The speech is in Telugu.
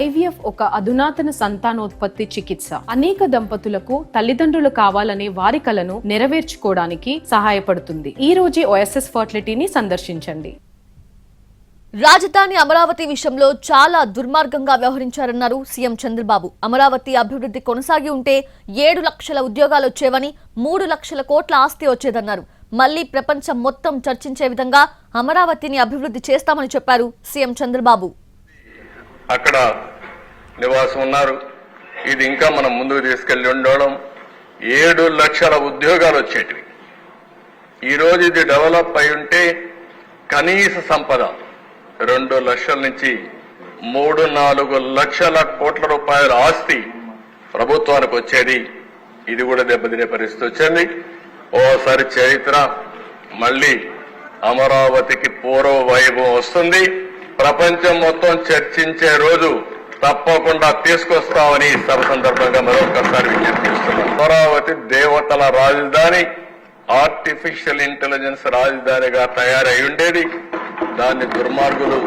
ఐవీఎఫ్ ఒక అధునాతన సంతానోత్పత్తి చికిత్స. అనేక దంపతులకు తల్లిదండ్రులు కావాలనే వారి కలను నెరవేర్చుకోవడానికి సహాయపడుతుంది. ఈ రోజే ఓఎస్ఎస్ ఫర్టిలిటీని సందర్శించండి. రాజధాని అమరావతి విషయంలో చాలా దుర్మార్గంగా వ్యవహరించారన్నారు సీఎం చంద్రబాబు. అమరావతి అభివృద్ధి కొనసాగి ఉంటే ఏడు లక్షల ఉద్యోగాలు వచ్చేవని మూడు లక్షల కోట్ల ఆస్తి వచ్చేదన్నారు. మళ్ళీ ప్రపంచం మొత్తం చర్చించే విధంగా అమరావతిని అభివృద్ధి చేస్తామని చెప్పారు సీఎం చంద్రబాబు. అక్కడ నివాసం ఉన్నారు. ఇది ఇంకా మనం ముందుకు తీసుకెళ్ళి ఉండడం. ఏడు లక్షల ఉద్యోగాలు వచ్చేటివి. ఈరోజు ఇది డెవలప్ అయి ఉంటే కనీస సంపద రెండు లక్షల నుంచి మూడు నాలుగు లక్షల కోట్ల రూపాయల ఆస్తి ప్రభుత్వానికి వచ్చేది. ఇది కూడా దెబ్బతినే పరిస్థితి వచ్చింది. ఓసారి చరిత్ర మళ్ళీ అమరావతికి పూర్వ వైభవం వస్తుంది. ప్రపంచం మొత్తం చర్చించే రోజు తప్పకుండా తీసుకొస్తామని ఈ సభ సందర్భంగా మరొకసారి విజ్ఞప్తిస్తున్నాం అమరావతి దేవతల రాజధాని ఆర్టిఫిషియల్ ఇంటెలిజెన్స్ రాజధానిగా తయారై ఉండేది. దాన్ని దుర్మార్గులు